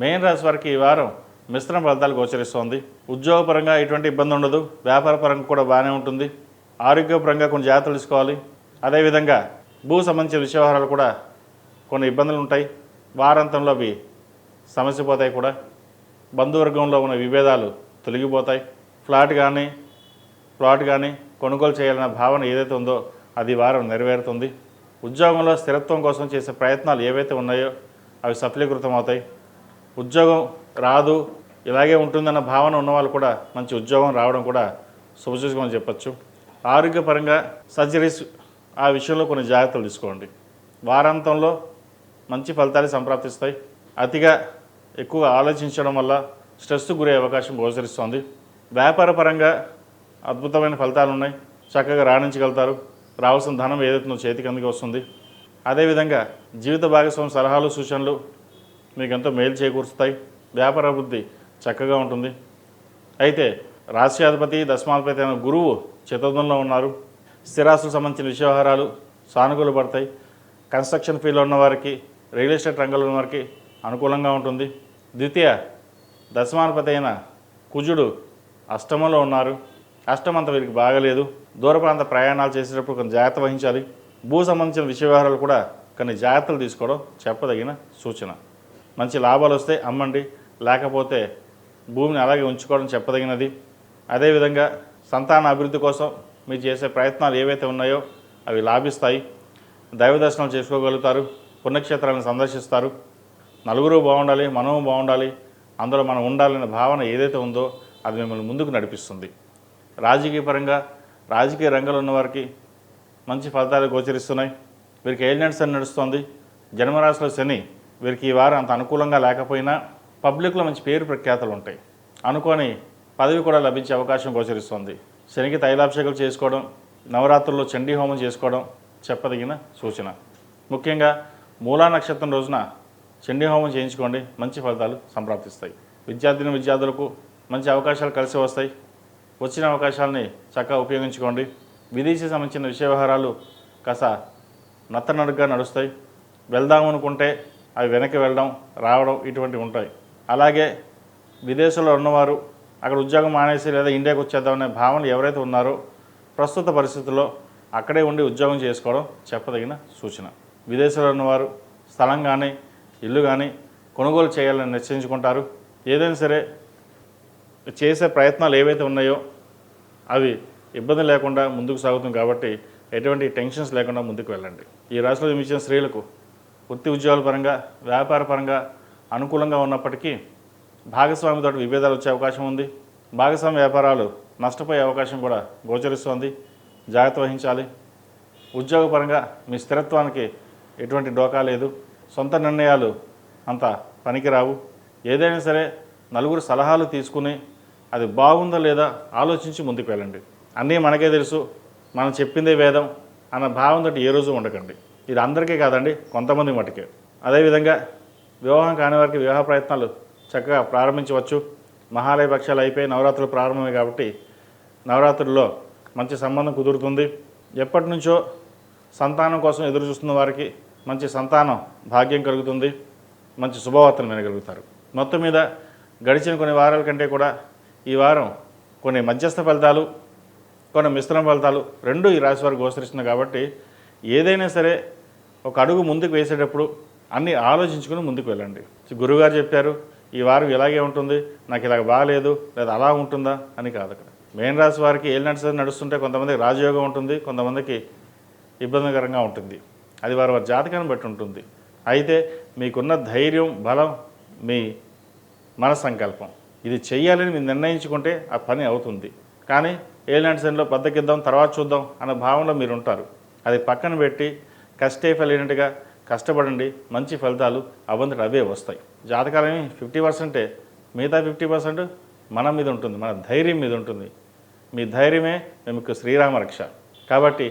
మేన్ రాశి వారికి ఈ వారం మిశ్రమ ఫలితాలు గోచరిస్తోంది. ఉద్యోగపరంగా ఎటువంటి ఇబ్బంది ఉండదు. వ్యాపారపరంగా కూడా బాగానే ఉంటుంది. ఆరోగ్యపరంగా కొన్ని జాగ్రత్తలు తీసుకోవాలి. అదేవిధంగా భూ సంబంధించిన విషయవహారాలు కూడా కొన్ని ఇబ్బందులు ఉంటాయి. వారాంతంలో అవి సమస్య పోతాయి కూడా. బంధువర్గంలో ఉన్న విభేదాలు తొలగిపోతాయి. ఫ్లాట్ కానీ ప్లాట్ కానీ కొనుగోలు చేయాలన్న భావన ఏదైతే ఉందో అది వారం నెరవేరుతుంది. ఉద్యోగంలో స్థిరత్వం కోసం చేసే ప్రయత్నాలు ఏవైతే ఉన్నాయో అవి సఫలీకృతం అవుతాయి ఉద్యోగం రాదు ఇలాగే ఉంటుందన్న భావన ఉన్నవాళ్ళు కూడా మంచి ఉద్యోగం రావడం కూడా శుభసూచకమని చెప్పచ్చు. ఆరోగ్యపరంగా సర్జరీస్ ఆ విషయంలో కొన్ని జాగ్రత్తలు తీసుకోండి. వారాంతంలో మంచి ఫలితాలు సంప్రాప్తిస్తాయి. అతిగా ఎక్కువ ఆలోచించడం వల్ల స్ట్రెస్కు గురే అవకాశం గోచరిస్తోంది. వ్యాపార పరంగా అద్భుతమైన ఫలితాలు ఉన్నాయి చక్కగా రాణించగలుగుతారు. రావాల్సిన ధనం ఏదైతే చేతికి అందుకు వస్తుంది. అదేవిధంగా జీవిత భాగస్వామి సలహాలు సూచనలు మీకు ఎంతో మేలు చేకూరుస్తాయి. వ్యాపార అభివృద్ధి చక్కగా ఉంటుంది. అయితే రాష్ట్రాధిపతి దశమాధిపతి అయిన గురువు చతుర్థంలో ఉన్నారు. స్థిరాస్తులకు సంబంధించిన విషయ వ్యవహారాలు సానుకూల పడతాయి. కన్స్ట్రక్షన్ ఫీల్డ్లో ఉన్నవారికి రియల్ ఎస్టేట్ రంగంలో ఉన్న వారికి అనుకూలంగా ఉంటుంది. ద్వితీయ దశమాధిపతి అయిన కుజుడు అష్టమంలో ఉన్నారు. అష్టమంత వీరికి బాగలేదు. దూరప్రాంత ప్రయాణాలు చేసేటప్పుడు కొన్ని జాగ్రత్త వహించాలి. భూ సంబంధించిన విషయ వ్యవహారాలు కూడా కొన్ని జాగ్రత్తలు తీసుకోవడం చెప్పదగిన సూచన. మంచి లాభాలు వస్తే అమ్మండి. లేకపోతే భూమిని అలాగే ఉంచుకోవడం చెప్పదగినది. అదేవిధంగా సంతాన అభివృద్ధి కోసం మీరు చేసే ప్రయత్నాలు ఏవైతే ఉన్నాయో అవి లాభిస్తాయి. దైవ దర్శనం చేసుకోగలుగుతారు. పుణ్యక్షేత్రాలను సందర్శిస్తారు. నలుగురు బాగుండాలి మనము బాగుండాలి అందులో మనం ఉండాలనే భావన ఏదైతే ఉందో అది మిమ్మల్ని ముందుకు నడిపిస్తుంది. రాజకీయ పరంగా రాజకీయ రంగంలో ఉన్న వారికి మంచి ఫలితాలు గోచరిస్తున్నాయి. వీరికి ఏలినట్స్ అని నడుస్తుంది? జన్మరాశిలో శని వీరికి ఈ వారం అంత అనుకూలంగా లేకపోయినా పబ్లిక్లో మంచి పేరు ప్రఖ్యాతలు ఉంటాయి. అనుకోని పదవి కూడా లభించే అవకాశం గోచరిస్తుంది. శనికి తైలాభిషేకం చేసుకోవడం నవరాత్రుల్లో చండీ హోమం చేసుకోవడం చెప్పదగిన సూచన. ముఖ్యంగా మూలా నక్షత్రం రోజున చండీ హోమం చేయించుకోండి మంచి ఫలితాలు సంప్రాప్తిస్తాయి. విద్యార్థిని విద్యార్థులకు మంచి అవకాశాలు కలిసి వస్తాయి. వచ్చిన అవకాశాలని చక్కగా ఉపయోగించుకోండి. విదేశీ సంబంధించిన విషయ వ్యవహారాలు కాస్త నత్తనడుగ్గా నడుస్తాయి. వెళ్దాం అనుకుంటే అవి వెనక్కి వెళ్ళడం రావడం ఇటువంటివి ఉంటాయి. అలాగే విదేశంలో ఉన్నవారు అక్కడ ఉద్యోగం మానేసి లేదా ఇండియాకి వచ్చేద్దామనే భావన ఎవరైతే ఉన్నారో ప్రస్తుత పరిస్థితుల్లో అక్కడే ఉండి ఉద్యోగం చేసుకోవడం చెప్పదగిన సూచన. విదేశంలో ఉన్నవారు స్థలం కానీ ఇల్లు కానీ కొనుగోలు చేయాలని నిశ్చయించుకుంటారు. ఏదైనా సరే చేసే ప్రయత్నాలు ఏవైతే ఉన్నాయో అవి ఇబ్బంది లేకుండా ముందుకు సాగుతుంది కాబట్టి ఎటువంటి టెన్షన్స్ లేకుండా ముందుకు వెళ్ళండి. ఈ రాశిలో జన్మించిన స్త్రీలకు వృత్తి ఉద్యోగాల పరంగా వ్యాపార పరంగా అనుకూలంగా ఉన్నప్పటికీ భాగస్వామితో విభేదాలు వచ్చే అవకాశం ఉంది. భాగస్వామి వ్యాపారాలు నష్టపోయే అవకాశం కూడా గోచరిస్తోంది. జాగ్రత్త వహించాలి. ఉద్యోగపరంగా మీ స్థిరత్వానికి ఎటువంటి డోకా లేదు. సొంత నిర్ణయాలు అంత పనికిరావు. ఏదైనా సరే నలుగురు సలహాలు తీసుకుని అది బాగుందా లేదా ఆలోచించి ముందుకు వెళ్ళండి. అన్నీ మనకే తెలుసు. మనం చెప్పిందే వేదం అన్న భావంతో ఏ రోజు ఉండకండి. ఇది అందరికీ కాదండి కొంతమంది మటుకే. అదేవిధంగా వివాహం కాని వారికి వివాహ ప్రయత్నాలు చక్కగా ప్రారంభించవచ్చు. మహాలయ పక్షాలు అయిపోయి నవరాత్రులు ప్రారంభమే కాబట్టి నవరాత్రుల్లో మంచి సంబంధం కుదురుతుంది. ఎప్పటి నుంచో సంతానం కోసం ఎదురు చూస్తున్న వారికి మంచి సంతానం భాగ్యం కలుగుతుంది. మంచి శుభవార్తలు వినగలుగుతారు. మొత్తం మీద గడిచిన కొన్ని వారాల కంటే కూడా ఈ వారం కొన్ని మధ్యస్థ ఫలితాలు కొన్ని మిశ్రమ ఫలితాలు రెండు ఈ రాశి వారికి గోచరిస్తున్నాయి కాబట్టి ఏదైనా సరే ఒక అడుగు ముందుకు వేసేటప్పుడు అన్నీ ఆలోచించుకుని ముందుకు వెళ్ళండి. గురువుగారు చెప్పారు ఈ వారం ఇలాగే ఉంటుంది నాకు ఇలాగ బాగాలేదు లేదా అలా ఉంటుందా? అని కాదు అక్కడ. మెయిన్ రాశి వారికి ఏలినట్స్ నడుస్తుంటే కొంతమందికి రాజయోగం ఉంటుంది కొంతమందికి ఇబ్బందికరంగా ఉంటుంది. అది వారి వారి జాతకాన్ని బట్టి ఉంటుంది. అయితే మీకున్న ధైర్యం బలం మీ మన సంకల్పం ఇది చేయాలని మీరు నిర్ణయించుకుంటే ఆ పని అవుతుంది. కానీ ఏలినాటి శనిలో బద్దకిద్దాం తర్వాత చూద్దాం అన్న భావనలో మీరు ఉంటారు. అది పక్కన పెట్టి కష్టే ఫలినట్టుగా కష్టపడండి మంచి ఫలితాలు అవంతటి అవే వస్తాయి. జాతకాలని ఫిఫ్టీ పర్సెంటే. మిగతా ఫిఫ్టీ పర్సెంట్ మన మీద ఉంటుంది మన ధైర్యం మీద ఉంటుంది. మీ ధైర్యమే మీకు శ్రీరామ రక్ష. కాబట్టి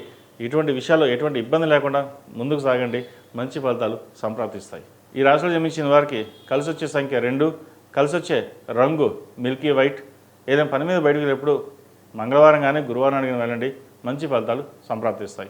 ఇటువంటి విషయాల్లో ఎటువంటి ఇబ్బంది లేకుండా ముందుకు సాగండి మంచి ఫలితాలు సంప్రాప్తిస్తాయి. ఈ రాశిలో జన్మించిన వారికి కలిసి వచ్చే సంఖ్య రెండు కలిసి వచ్చే రంగు మిల్కీ వైట్. ఏదైనా పని మీద బయటకు వెళ్ళినప్పుడు మంగళవారం కానీ గురువారం అడిగిన వెళ్ళండి మంచి ఫలితాలు సంప్రాప్తిస్తాయి.